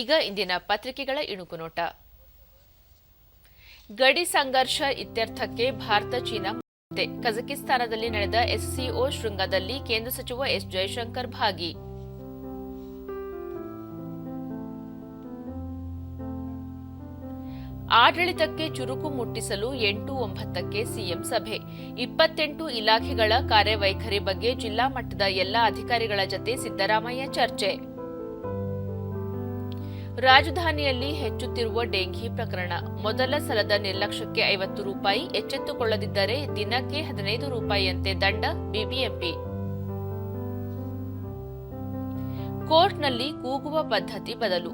ಈಗ ಇಂದಿನ ಪತ್ರಿಕೆಗಳ ಇಣುಕು ನೋಟ. ಗಡಿ ಸಂಘರ್ಷ ಇತ್ಯರ್ಥಕ್ಕೆ ಭಾರತ ಚೀನಾ. ಕಜಕಿಸ್ತಾನದಲ್ಲಿ ನಡೆದ ಎಸ್ಸಿಒ ಶೃಂಗದಲ್ಲಿ ಕೇಂದ್ರ ಸಚಿವ ಎಸ್ ಜಯಶಂಕರ್ ಭಾಗಿ. ಆಡಳಿತಕ್ಕೆ ಚುರುಕು ಮುಟ್ಟಿಸಲು ಎಂಟು ಒಂಬತ್ತಕ್ಕೆ ಸಿಎಂ ಸಭೆ. ಇಪ್ಪತ್ತೆಂಟು ಇಲಾಖೆಗಳ ಕಾರ್ಯವೈಖರಿ ಬಗ್ಗೆ ಜಿಲ್ಲಾ ಮಟ್ಟದ ಎಲ್ಲ ಅಧಿಕಾರಿಗಳ ಜತೆ ಸಿದ್ದರಾಮಯ್ಯ ಚರ್ಚೆ. ರಾಜಧಾನಿಯಲ್ಲಿ ಹೆಚ್ಚುತ್ತಿರುವ ಡೆಂಘಿ ಪ್ರಕರಣ. ಮೊದಲ ಸಲದ ನಿರ್ಲಕ್ಷ್ಯಕ್ಕೆ ಐವತ್ತು ರೂಪಾಯಿ, ಎಚ್ಚೆತ್ತುಕೊಳ್ಳದಿದ್ದರೆ ದಿನಕ್ಕೆ ಹದಿನೈದು ರೂಪಾಯಿಯಂತೆ ದಂಡ, ಬಿಬಿಎಂಪಿ. ಕೋರ್ಟ್ನಲ್ಲಿ ಕೂಗುವ ಪದ್ಧತಿ ಬದಲು.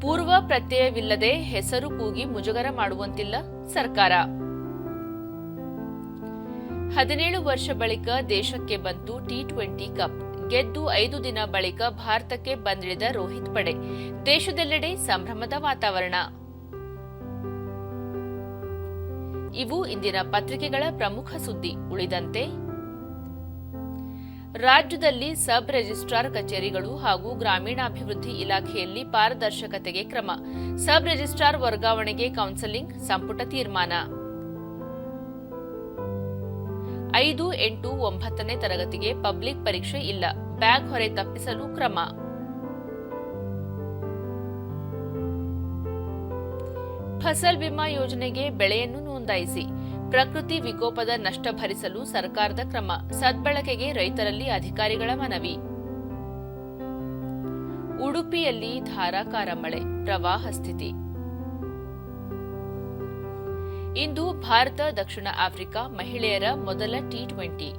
ಪೂರ್ವ ಪ್ರತ್ಯಯವಿಲ್ಲದೆ ಹೆಸರು ಕೂಗಿ ಮುಜುಗರ ಮಾಡುವಂತಿಲ್ಲ ಸರ್ಕಾರ. ಹದಿನೇಳು ವರ್ಷ ಬಳಿಕ ದೇಶಕ್ಕೆ ಬಂತು ಟಿ ಟ್ವೆಂಟಿ ಕಪ್. ಗೆದ್ದು ಐದು ದಿನ ಬಳಿಕ ಭಾರತಕ್ಕೆ ಬಂದಿಳಿದ ರೋಹಿತ್ ಪಡೆ. ದೇಶದೆಲ್ಲೆಡೆ ಸಂಭ್ರಮದ ವಾತಾವರಣ. ಇವು ಇಂದಿನ ಪತ್ರಿಕೆಗಳ ಪ್ರಮುಖ ಸುದ್ದಿ. ಉಳಿದಂತೆ, ರಾಜ್ಯದಲ್ಲಿ ಸಬ್ ರಿಜಿಸ್ಟ್ರಾರ್ ಕಚೇರಿಗಳು ಹಾಗೂ ಗ್ರಾಮೀಣಾಭಿವೃದ್ಧಿ ಇಲಾಖೆಯಲ್ಲಿ ಪಾರದರ್ಶಕತೆಗೆ ಕ್ರಮ. ಸಬ್ ರಿಜಿಸ್ಟ್ರಾರ್ ವರ್ಗಾವಣೆಗೆ ಕೌನ್ಸೆಲಿಂಗ್, ಸಂಪುಟ ತೀರ್ಮಾನ. ಐದು ಎಂಟು ಒಂಬತ್ತನೇ ತರಗತಿಗೆ ಪಬ್ಲಿಕ್ ಪರೀಕ್ಷೆ ಇಲ್ಲ. ಬ್ಯಾಗ್ ಹೊರೆ ತಪ್ಪಿಸಲು ಕ್ರಮ. ಫಸಲ್ ಬಿಮಾ ಯೋಜನೆಗೆ ಬೆಳೆಯನ್ನು ನೋಂದಾಯಿಸಿ, ಪ್ರಕೃತಿ ವಿಕೋಪದ ನಷ್ಟ ಭರಿಸಲು ಸರ್ಕಾರದ ಕ್ರಮ, ಸದ್ಬಳಕೆಗೆ ರೈತರಲ್ಲಿ ಅಧಿಕಾರಿಗಳ ಮನವಿ. ಉಡುಪಿಯಲ್ಲಿ ಧಾರಾಕಾರ ಮಳೆ, ಪ್ರವಾಹ ಸ್ಥಿತಿ. ಇಂದು ಭಾರತ, ದಕ್ಷಿಣ ಆಫ್ರಿಕಾ ಮಹಿಳೆಯರ ಮೊದಲ ಟಿ ಟ್ವೆಂಟಿ